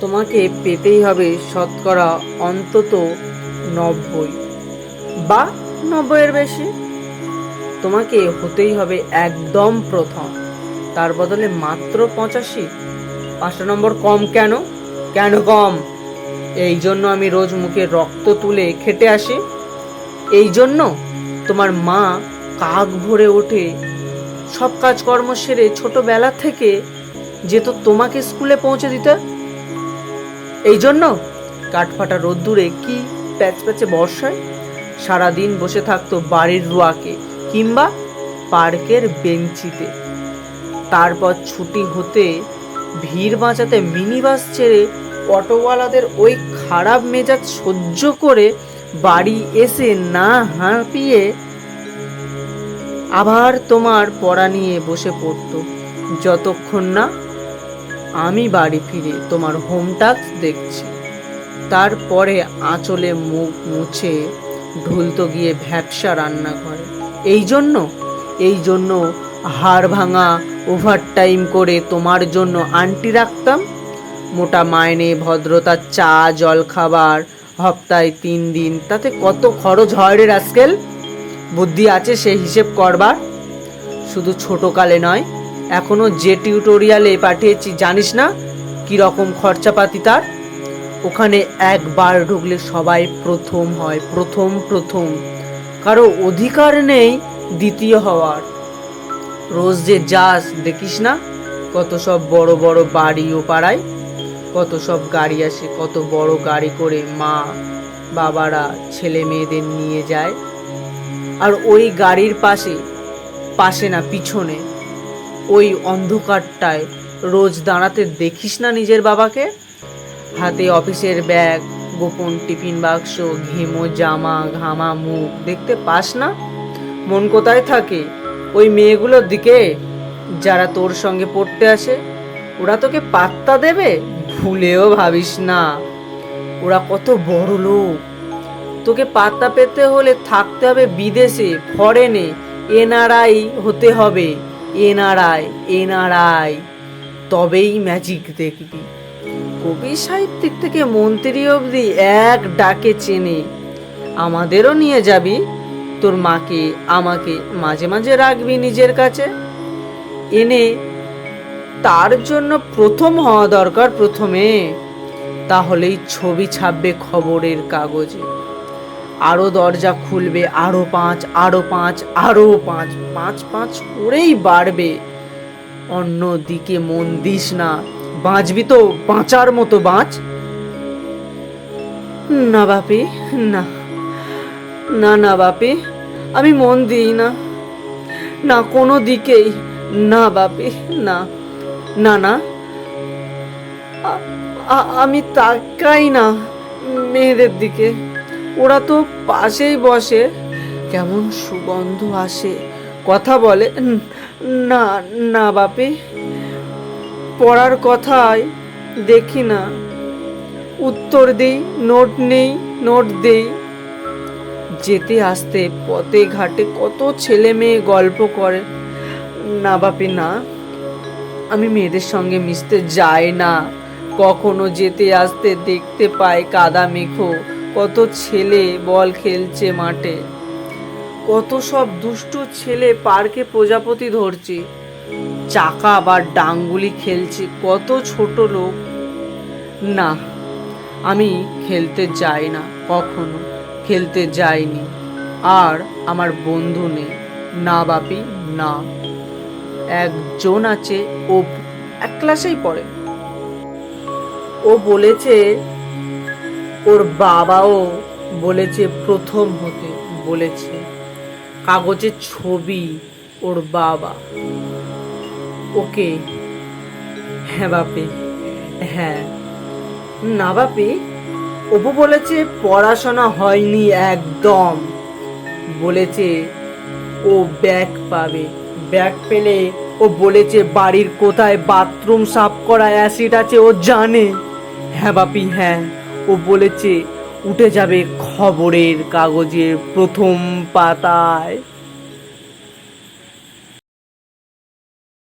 তোমাকে পেতেই হবে শতকরা অন্তত নব্বই। বা নব্বইয়ের বেশি। তোমাকে হতেই হবে একদম প্রথম। তার বদলে মাত্র পঁচাশি। পাঁচটা নম্বর কম কেন? কেন কম? এই জন্য আমি রোজ মুখে রক্ত তুলে খেটে আসি। এই জন্য তোমার মা কাক ভরে ওঠে। সব কাজকর্ম সেরে ছোটবেলা থেকে যেত তোমাকে স্কুলে পৌঁছে দিতে এই জন্য কাঠফাটা রোদ্দুরে কি প্যাচ প্যাচে বর্ষায়? সারাদিন বসে থাকতো বাড়ির রুয়াকে কিংবা পার্কের বেঞ্চিতে। তারপর ছুটি হতে ভিড় বাঁচাতে মিনি বাস ছেড়ে অটোওয়ালাদের ওই খারাপ মেজাজ সহ্য করে বাড়ি এসে না হাঁপিয়ে আবার তোমার পড়া নিয়ে বসে পড়তো। যতক্ষণ না আমি বাড়ি ফিরে তোমার হোম দেখছি। তারপরে আঁচলে মুখ মুছে ঢুলতো গিয়ে ভ্যাপসা রান্নাঘরে। এই জন্য এই জন্য হাড় ভাঙা ওভার টাইম করে তোমার জন্য আন্টি রাখতাম। মোটা মাইনে ভদ্রতার চা জল খাবার হপ্তায় তিন দিন, তাতে কত খরচ হয় রে রাস্কেল? বুদ্ধি আছে সে হিসেব করবার? শুধু ছোটকালে নয় এখনও যে টিউটোরিয়ালে পাঠিয়েছি, জানিস না? কি রকম খরচাপাতি তার? ওখানে একবার ঢুকলে সবাই প্রথম হয়, প্রথম প্রথম। কারও অধিকার নেই দ্বিতীয় হওয়ার। রোজ যে যাস, দেখিস না? কত সব বড় বড় বাড়ি ও পাড়ায়, কত সব গাড়ি আসে, কত বড় গাড়ি করে মা, বাবারা, ছেলে মেয়েদের নিয়ে যায়। আর ওই গাড়ির পাশে পাশে না, পিছনে ওই অন্ধকারটায় রোজ দাঁড়াতে দেখিস না নিজের বাবাকে? হাতে অফিসের ব্যাগ, গোপন টিফিন বাক্স, ঘেমো জামা, ঘামা মুখ, দেখতে পাস না? মন কোথায় থাকে ওই মেয়েগুলোর দিকে? যারা তোর সঙ্গে পড়তে আসে, ওরা তোকে পাত্তা দেবে? ভুলেও ভাবিস না। ওরা কত বড় লোক। তোকে পাত্তা পেতে হলে থাকতে হবে বিদেশে, ফরেনে, এনআরআই হতে হবে। এনআরআই এনআরআই তবেই ম্যাজিক দেখবি। কবি সাহিত্যিক থেকে মন্ত্রী অবধি এক ডাকে চেনে। আমাদেরও নিয়ে যাবি। তোর মাকে, আমাকে মাঝে মাঝে রাখবি নিজের কাছে। এনে তার জন্য প্রথম হওয়া দরকার প্রথমে। তাহলেই ছবি ছাপবে খবরের কাগজে। আরও দরজা খুলবে, আরও পাঁচ আরও পাঁচ আরও পাঁচ পাঁচ পাঁচ করেই বাড়বে। অন্য দিকে মন দিস না। বাঁচবি তো, বাঁচার মতো বাঁচ। না বাপি, না। না না বাপি, আমি মন দিই না। না কোনো দিকেই, না বাপি, না। না না। আমি তাকাই না মেয়েদের দিকে। ওরা তো পাশেই বসে। কেমন সুগন্ধ আসে। কথা বলে না না বাপি, পড়ার কথাই দেখি না। উত্তর দেই, নোট নেই, নোট দেই। যেতে আসতে পথে ঘাটে কত ছেলে মেয়ে গল্প করে। না বাপি, না, আমি মেয়েদের সঙ্গে মিশতে যাই না। কখনো যেতে আসতে দেখতে পাই কাদা মেখো কত ছেলে বল খেলছে মাঠে। কত সব দুষ্টু ছেলে পার্কে প্রজাপতি ধরছে। চাকা বা ডাঙ্গুলি খেলছে কত ছোট লোক। না, আমি খেলতে যাই না, কখনো খেলতে যাইনি। আর আমার বন্ধু নেই। না বাপি, না। একজন আছে, ও এক ক্লাসেই পড়ে। ও বলেছে ওর বাবাও বলেছে, প্রথম হতে বলেছে। কাগজের ছবি, ওর বাবা। ওকে হ্যাঁ বাপি হ্যাঁ। না বাপি, অপু বলেছে, পড়াশোনা হয়নি একদম। বলেছে, ও ব্যাগ পাবে। ব্যাগ পেলে ও বলেছে, বাড়ির কোথায় বাথরুম সাফ করা অ্যাসিড আছে, ও জানে। হ্যাঁ বাপি হ্যাঁ। ও বলেছে উঠে যাবে খবরের কাগজের প্রথম পাতায়।